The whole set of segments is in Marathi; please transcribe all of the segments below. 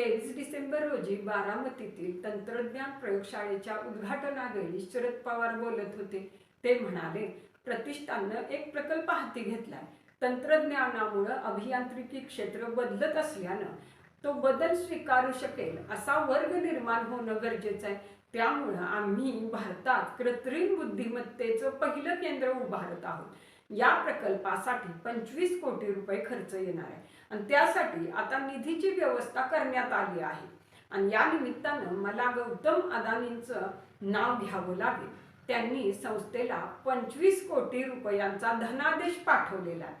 तेवीस डिसेंबर रोजी बारामतीतील तंत्रज्ञान प्रयोगशाळेच्या उद्घाटनावेळी शरद पवार बोलत होते. ते म्हणाले प्रतिष्ठाननं एक प्रकल्प हाती घेतलाय. तंत्रज्ञानामुळं अभियांत्रिकी क्षेत्र बदलत असल्यानं तो बदल स्वीकारू शकेल असा वर्ग निर्माण होणं गरजेचं आहे. त्यामुळं आम्ही भारतात कृत्रिम बुद्धिमत्तेचं पहिलं केंद्र उभारत आहोत. या प्रकल्पासाठी पंचवीस कोटी रुपये खर्च येणार आहे. आणि त्यासाठी आता निधीची व्यवस्था करण्यात आली आहे. आणि या निमित्तानं मला गौतम अदानींचं नाव घ्यावं लागेल. त्यांनी संस्थेला पंचवीस कोटी रुपयांचा धनादेश पाठवलेला आहे.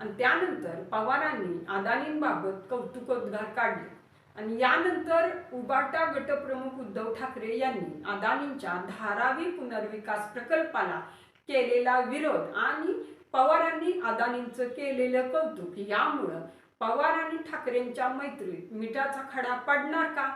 आणि त्यानंतर पवारांनी अदानींबाबत कौतुकोद्गार काढले. आणि यानंतर उबाटा गटप्रमुख उद्धव ठाकरे यांनी अदानींच्या धारावी पुनर्विकास प्रकल्पाला केलेला विरोध आणि पवारांनी अदानींचं केलेलं कौतुक यामुळं पवार आणि ठाकरेंच्या मैत्रीत मिठाचा खडा पडणार का?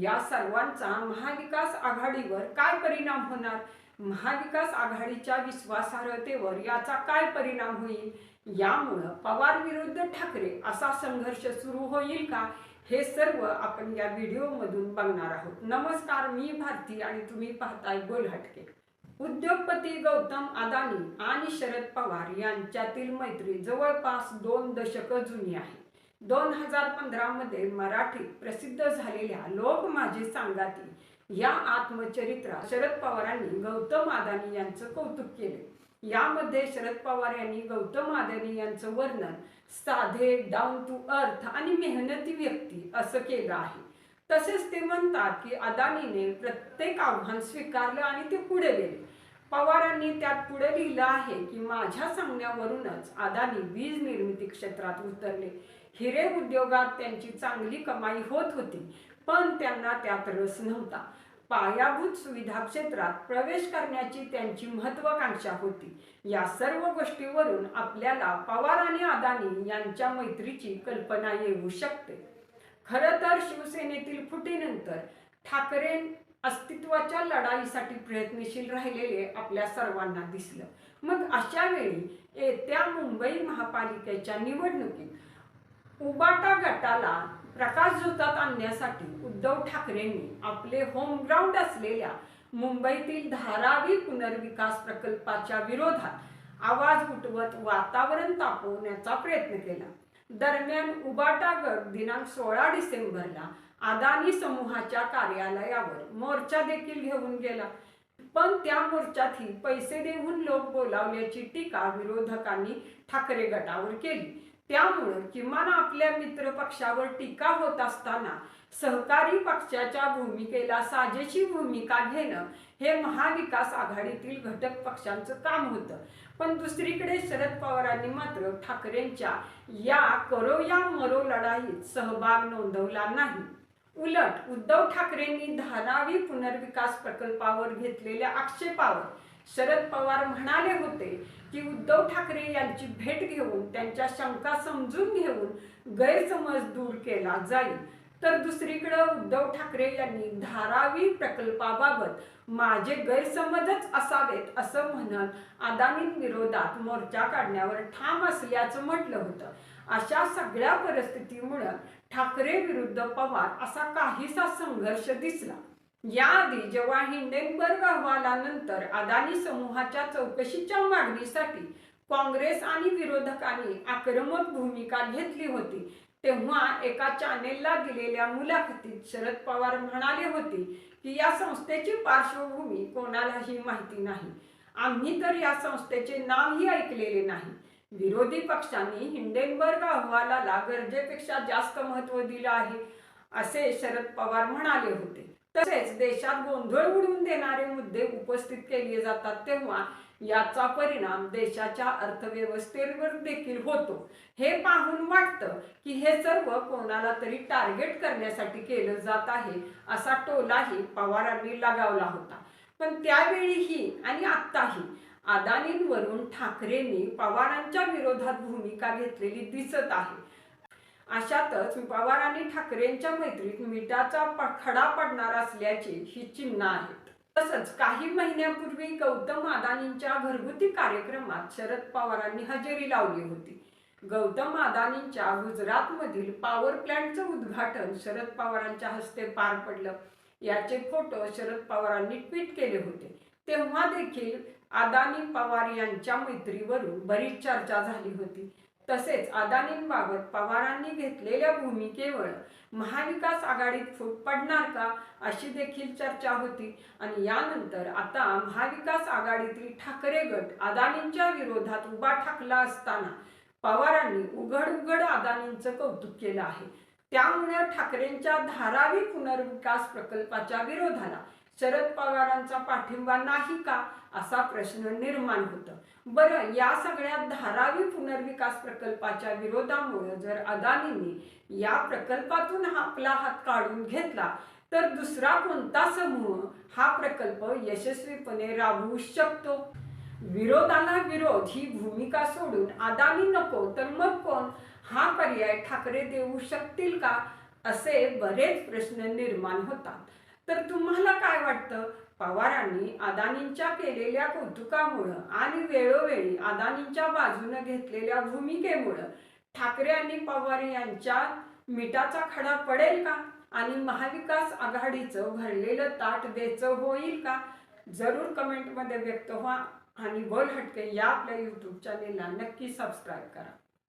या सर्वांचा महाविकास आघाडीवर काय परिणाम होणार? महाविकास आघाडीच्या विश्वासार्हतेवर याचा काय परिणाम होईल? यामुळं पवार विरुद्ध ठाकरे असा संघर्ष सुरू होईल का? हे सर्व आपण या व्हिडिओमधून बघणार आहोत. नमस्कार मी भारती आणि तुम्ही पाहताय गोलहटके उद्योगपती गौतम अदानी आणि शरद पवार यांच्यातील मैत्री जवळपास दोन दशकं जुनी आहे. दोन हजार पंधरामध्ये मराठीत प्रसिद्ध झालेल्या लोक माझे सांगाती या आत्मचरित्रात शरद पवारांनी गौतम अदानी यांचं कौतुक केले. यामध्ये शरद पवार यांनी गौतम अदानी यांचं वर्णन साधे डाऊन टू अर्थ आणि मेहनती व्यक्ती असं केलं आहे. तसेच ते म्हणतात की अदानीने प्रत्येक आव्हान स्वीकारलं आणि ते पुढे गेले. पवारांनी त्यात पुढे लिहिलं आहे की माझ्या सांगण्यावरूनच अदानी वीज निर्मिती क्षेत्रात उतरले. हिरे उद्योगात त्यांची चांगली कमाई होत होती पण त्यांना त्यात रस नव्हता. पायाभूत सुविधा क्षेत्रात प्रवेश करण्याची त्यांची महत्वाकांक्षा होती. या सर्व गोष्टीवरून आपल्याला पवार आणि अदानी यांच्या मैत्रीची कल्पना येऊ शकते. खरं तर शिवसेनेतील फुटीनंतर ठाकरे अस्तित्वाच्या लढाईसाठी प्रयत्नशील राहिलेले आपल्या सर्वांना दिसलं. मग अशा वेळी येत्या मुंबई महापालिकेच्या निवडणुकीत उबाटा गटाला प्रकाश झोतात आणण्यासाठी उद्धव ठाकरेंनी आपले होमग्राऊंड असलेल्या मुंबईतील धारावी पुनर्विकास प्रकल्पाच्या विरोधात आवाज उठवत वातावरण तापवण्याचा प्रयत्न केला. दरम्यान उबाटा गट दिनांक सोळा डिसेंबरला अदानी समूहाच्या कार्यालयावर मोर्चा देखील घेऊन गेला. पण त्या मोर्चातही पैसे देऊन लोक बोलावल्याची टीका विरोधकांनी ठाकरे गटावर केली. त्यामुळं किमान आपल्या मित्र पक्षावर टीका होत असताना सहकारी पक्षाच्या भूमिकेला साजेशी भूमिका घेणं हे महाविकास आघाडीतील घटक पक्षांचं काम होतं. पण दुसरीकडे शरद पवारांनी मात्र ठाकरेंच्या या करो या मरो लढाईत सहभाग नोंदवला नाही. उलट उद्धव ठाकरेंनी धारावी पुनर्विकास प्रकल्पावर घेतलेल्या आक्षेपावर शरद पवार म्हणाले होते की उद्धव ठाकरे यांची भेट घेऊन त्यांच्या शंका समजून घेऊन गैरसमज दूर केला जाईल. तर दुसरीकडे उद्धव ठाकरे यांनी धारावी प्रकल्पाबाबत माझे गैरसमजच असावेत असं म्हणत अदानींविरोधात मोर्चा काढण्यावर ठाम असल्याचं म्हटलं होतं. अशा सगळ्या परिस्थितीमुळं ठाकरे विरुद्ध पवार असा काहीसा संघर्ष दिसला. याआधी जेव्हा हिंडेनबर्ग अहवालानंतर अदानी समूहाच्या चौकशीच्या मागणीसाठी काँग्रेस आणि विरोधकांनी आक्रमक भूमिका घेतली होती तेव्हा एका चॅनेलला दिलेल्या मुलाखतीत शरद पवार म्हणाले होते की या संस्थेची पार्श्वभूमी कोणालाही माहिती नाही. आम्ही तर या संस्थेचे नावही ऐकलेले नाही. विरोधी पक्षांनी हिंडेनबर्ग अहवालाला गरजेपेक्षा जास्त महत्त्व दिलं आहे असे शरद पवार म्हणाले होते. तसेच देशात गोंधळ उडवून देणारे मुद्दे उपस्थित केले जातात तेव्हा याचा परिणाम देशाच्या अर्थव्यवस्थेवर देखील होतो. हे पाहून वाटतं की हे सर्व कोणाला तरी टार्गेट करण्यासाठी केलं जात आहे असा टोलाही पवारांनी लगावला होता. पण त्यावेळीही आणि आत्ताही अदानींवरून ठाकरेंनी पवारांच्या विरोधात भूमिका घेतलेली दिसत आहे. अशातच पवार आणि ठाकरेंच्या मैत्रीत मिठाचा खडा पडणार असल्याची ही चिन्ह आहेत. तसंच काही महिन्यापूर्वी गौतम अदानींच्या घरगुती कार्यक्रमात शरद पवारांनी हजेरी लावली होती. गौतम अदानींच्या गुजरातमधील पॉवर प्लॅन्टचं उद्घाटन शरद पवारांच्या हस्ते पार पडलं. याचे फोटो शरद पवारांनी ट्विट केले होते. तेव्हा देखील अदानी पवार यांच्या मैत्रीवरून बरीच चर्चा झाली होती. तसेच अदानींबाबत पवारांनी घेतलेल्या भूमिकेवर महाविकास आघाडीत फूट पडणार का अशी देखील चर्चा होती. आणि यानंतर आता महाविकास आघाडीतील ठाकरे गट अदानींच्या विरोधात उभा ठाकला असताना पवारांनी उघड उघड अदानींचं कौतुक केलं आहे. त्यामुळे ठाकरेंच्या धारावी पुनर्विकास प्रकल्पाच्या विरोधाला शरद पवारांचा पाठिंबा नाही का? असा प्रश्न निर्माण होतो. बरं या सगळ्या धारावी पुनर्विकास प्रकल्पाच्या विरोधामुळे जर अदानींनी या प्रकल्पातून आपला हात काढून घेतला तर दुसरा कोणता समूह हा प्रकल्प यशस्वीपणे राबवू शकतो? विरोधाला विरोध ही भूमिका सोडून अदानी नको तर मग कोण? हा पर्याय ठाकरे देऊ शकतील का? असे बरेच प्रश्न निर्माण होतात. तर तुम्हाला काय वाटतं? पवारांनी अदानींच्या केलेल्या कौतुकामुळं आणि वेळोवेळी अदानींच्या बाजूनं घेतलेल्या भूमिकेमुळं ठाकरे आणि पवार यांच्या मिठाचा खडा पडेल का? आणि महाविकास आघाडीचं भरलेलं ताट द्यायचं होईल का? जरूर कमेंटमध्ये व्यक्त व्हा आणि बोल हटके या आपल्या यूट्यूब चॅनेलला नक्की सबस्क्राईब करा.